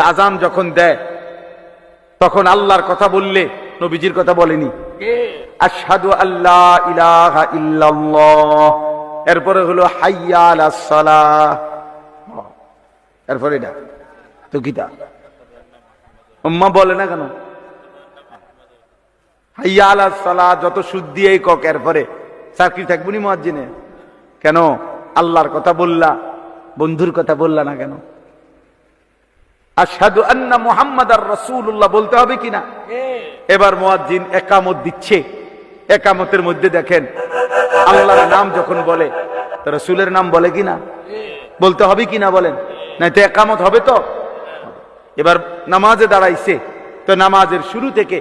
আজান যখন দেয় তখন আল্লাহর কথা বললে নবীজির কথা বলেনি। আশহাদু আল্লাহ ইলাহা ইল্লাল্লাহ। এরপরে হলো হাইয়া আলাস সালাহ। এরপরে এটা তো কিটা উম্মা বলে না কেন? হাইয়া আলাস সালাহ যত সুদ দিয়েই কক এরপরে চাকরি থাকবনি মুয়াজ্জিনে? কেন? আল্লাহর কথা বললা বন্ধুর কথা বললা না কেন? আশহাদু আন্না মুহাম্মাদার রাসূলুল্লাহ বলতে হবে কিনা? এবার মুয়াজ্জিন একামত দিচ্ছে। একামতের মধ্যে দেখেন আল্লাহর নাম যখন বলে তো রাসূলের নাম বলে কিনা? বলতে হবে কিনা বলেন? নাই তো একামত হবে তো? এবার নামাজে দাঁড়াইছে তো নামাজের শুরু থেকে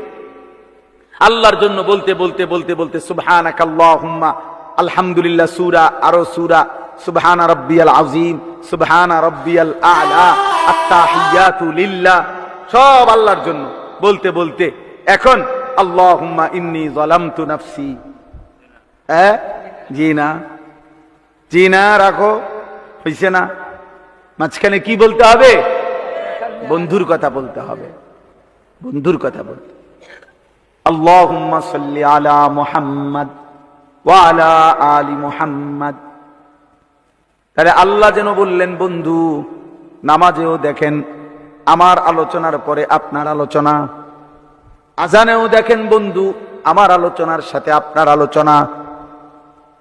আল্লাহর জন্য বলতে বলতে বলতে বলতে সুবহানাকাল্লাহুম্মা আলহামদুলিল্লাহ সূরা আরও সূরা সুবহান রাব্বিয়াল আযীম সুবহান রাব্বিয়াল আ'লা। আত্তাহিয়াতু লিল্লাহ। সব আল্লাহর জন্য। বলতে বলতে, এখন, আল্লাহুম্মা ইন্নী যালামতু নাফসি। হ্যাঁ জি না জি না রাখো, হইছে না? মাঝখানে কি বলতে হবে? বন্ধুর কথা বলতে হবে। বন্ধুর কথা বলতে। আল্লাহুম্মা সাল্লি আলা মুহাম্মদ ওয়া আলা আলি মুহাম্মদ। তাহলে আল্লাহ যেন বললেন, বন্ধু নামাজেও দেখেন, আমার আলোচনার পরে আপনার আলোচনা। আজানেও দেখেন বন্ধু, আমার আলোচনার সাথে আপনার আলোচনা।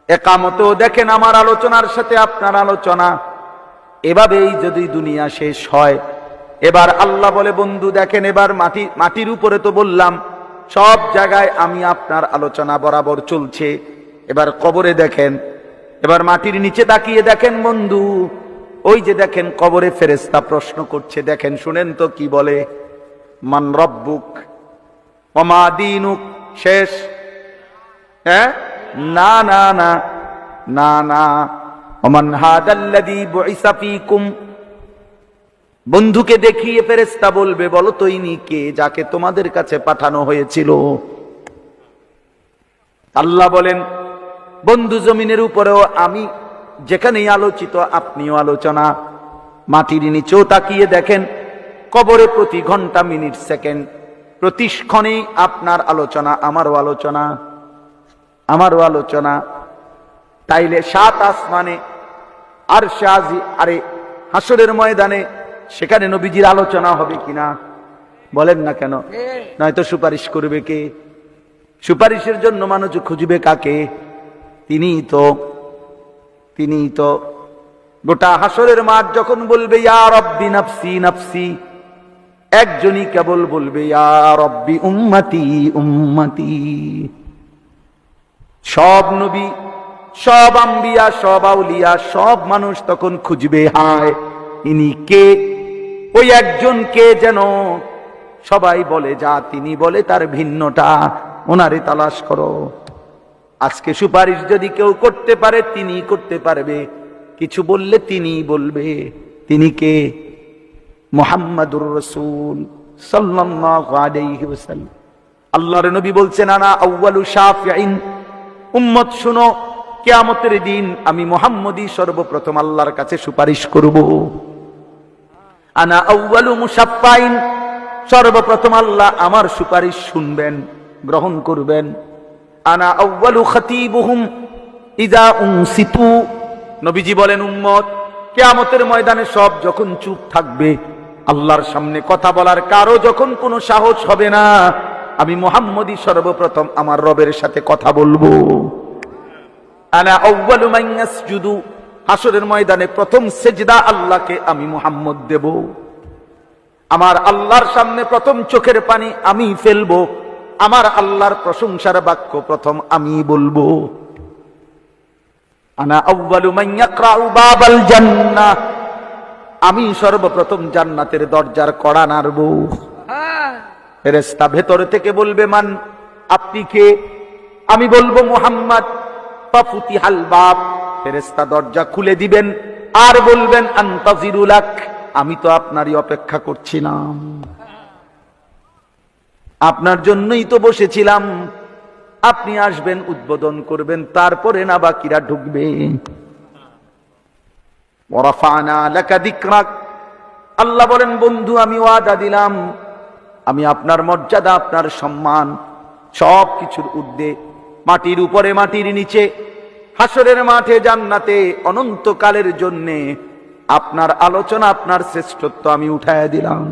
একামতেও দেখেন, আমার আলোচনার সাথে আপনার আলোচনা। এভাবেই যদি দুনিয়া শেষ হয়, এবার আল্লাহ বলে, বন্ধু, দেখেন, এবার মাটি, মাটির উপরে তো বললাম, সব জায়গায় আমি আপনার আলোচনা বরাবর চলছে। এবার কবরে দেখেন, এবার মাটির নিচে তাকিয়ে দেখেন বন্ধু ওই যে দেখেন কবরে ফেরেস্তা প্রশ্ন করছে, দেখেন, শুনেন তো কি বলে? মান রব্বুক অমা দিনুক, শেষ। হ্যাঁ? না না না না না। ওমান হাদাল্লাযী বুইসা ফীকুম। বন্ধুকে দেখিয়ে ফেরেস্তা বলবে, বলো তো ইনি কে যাকে তোমাদের কাছে পাঠানো হয়েছিল? আল্লাহ বলেন, বন্ধু জমিনের উপরেও আমি যেখানেই আলোচিত আপনিও আলোচনা। মাটির নিচেও তাকিয়ে দেখেন কবরে প্রতি ঘণ্টা মিনিট সেকেন্ড প্রতিক্ষণেই আপনার আলোচনা আমারও আলোচনা আমারও আলোচনা। তাইলে সাত আসমানে আর শাহি আরে হাসরের ময়দানে সেখানে নবীজির আলোচনা হবে কিনা? বলেন না কেন? নয়তো সুপারিশ করবে কে? সুপারিশের জন্য মানুষ খুঁজবে কাকে? তিনি তো তিনি তো গোটা হাসরের মাঠ যখন বলবে, ইয়া রব্বি নাফসি নাফসি। একজনই কেবল বলবে, ইয়া রব্বি উম্মতি উম্মতি। সব নবী, সব আম্বিয়া, সব আউলিয়া, সব মানুষ তখন খুঁজবে, হায়, ইনি কে? ওই একজন কে যেন? সবাই বলে, যা তিনি বলে তার ভিন্নটা, ওনারে তালাশ করো। আজকে সুপারিশ যদি কেউ করতে পারে তিনি করতে পারবে। কিছু বললে তিনি বলবে। তিনি কে? মোহাম্মদুর রসুল আলাইহি আল্লাহর নবী বলছেন, আনা আউয়ালু শাফিঈন। উম্মত, শুনো, কেয়ামতের দিন আমি মোহাম্মদী সর্বপ্রথম আল্লাহর কাছে সুপারিশ করব। আনা আউয়ালু মুসাফফাইন সর্বপ্রথম আল্লাহ আমার সুপারিশ শুনবেন, গ্রহণ করবেন। আনা আউয়ালু খতিবুহুম ইজা উনসিতু। নবীজি বলেন, উম্মত, কিয়ামতের ময়দানে সব যখন চুপ থাকবে, আল্লাহর সামনে কথা বলার কারও যখন কোনো সাহস হবে না, আমি মোহাম্মদই সর্বপ্রথম আমার রবের সাথে কথা বলব। আনা আউয়ালু মাইয়াস ইয়াসজুদু। হাসরের ময়দানে প্রথম সেজদা আল্লাহকে আমি মোহাম্মদ দেব। আমার আল্লাহর সামনে প্রথম চোখের পানি আমি ফেলব। আমার আল্লাহর প্রশংসার বাক্য প্রথম আমি বলব। আমি সর্বপ্রথম জান্নাতের দরজার কড়া নাড়ব। ফেরেশতা ভেতর থেকে বলবে, মান, আপনি কে? আমি বলব, মুহাম্মদ। ফাফুতিহাল বাব। ফেরেশতা দরজা খুলে দিবেন, আর বলবেন আন্তাজিরুলাক আমি তো আপনারই অপেক্ষা করছিলাম। আপনার জন্যই তো বসেছিলাম। আপনি আসবেন, উদ্বোধন করবেন, তারপরে না বাকিরা ঢুকবে আল্লাহ বলেন, বন্ধু, আমি ওয়াদা দিলাম। আমি আপনার মর্যাদা, আপনার সম্মান, সব কিছুর ঊর্ধ্বে, মাটির উপরে, মাটির নিচে, হাসরের মাঠে, জান্নাতে, অনন্তকালের জন্যে আপনার আলোচনা, আপনার শ্রেষ্ঠত্ব আমি উঠায় দিলাম।